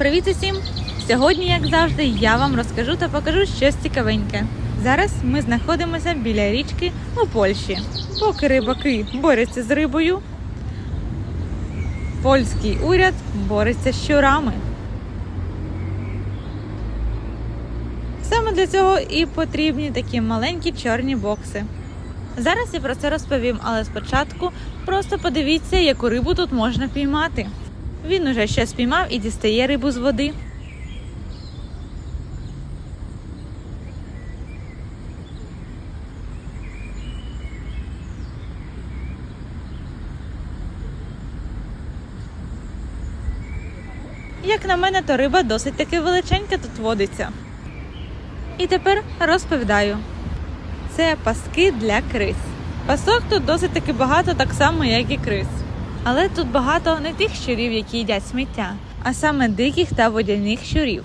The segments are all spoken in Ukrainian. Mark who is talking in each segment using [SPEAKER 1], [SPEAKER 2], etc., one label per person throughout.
[SPEAKER 1] Привіт усім! Сьогодні, як завжди, я вам розкажу та покажу щось цікавеньке. Зараз ми знаходимося біля річки у Польщі. Поки рибаки борються з рибою, польський уряд бореться з щурами. Саме для цього і потрібні такі маленькі чорні бокси. Зараз я про це розповім, але спочатку просто подивіться, яку рибу тут можна піймати. Він уже ще спіймав і дістає рибу з води. Як на мене, то риба досить таки величенька тут водиться. І тепер розповідаю. Це паски для крис. Пасок тут досить таки багато, так само, як і крис. Але тут багато не тих щурів, які їдять сміття, а саме диких та водяних щурів.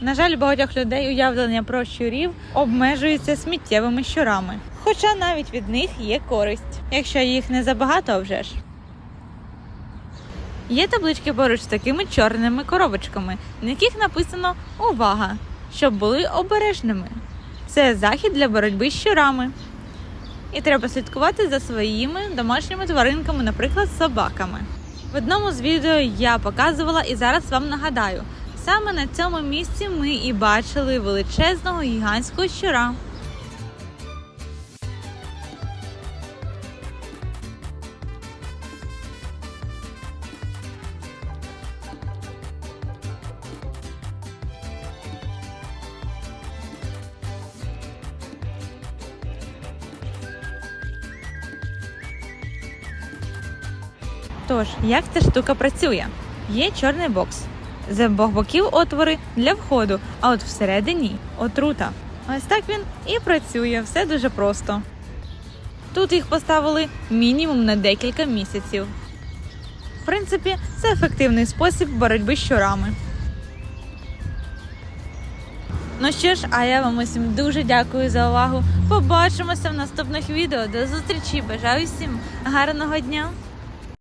[SPEAKER 1] На жаль, багатьох людей уявлення про щурів обмежується сміттєвими щурами. Хоча навіть від них є користь, якщо їх не забагато, вже ж. Є таблички поруч з такими чорними коробочками, на яких написано Увага! щоб були обережними. Це захід для боротьби з щурами. І треба слідкувати за своїми домашніми тваринками, наприклад, собаками. В одному з відео я показувала і зараз вам нагадаю: саме на цьому місці ми і бачили величезного гігантського щура. Тож, як ця штука працює? Є чорний бокс. З обох боків отвори для входу, а от всередині отрута. Ось так він і працює, все дуже просто. Тут їх поставили мінімум на декілька місяців. В принципі, це ефективний спосіб боротьби з щурами. Ну що ж, а я вам усім дуже дякую за увагу. Побачимося в наступних відео. До зустрічі! Бажаю всім гарного дня!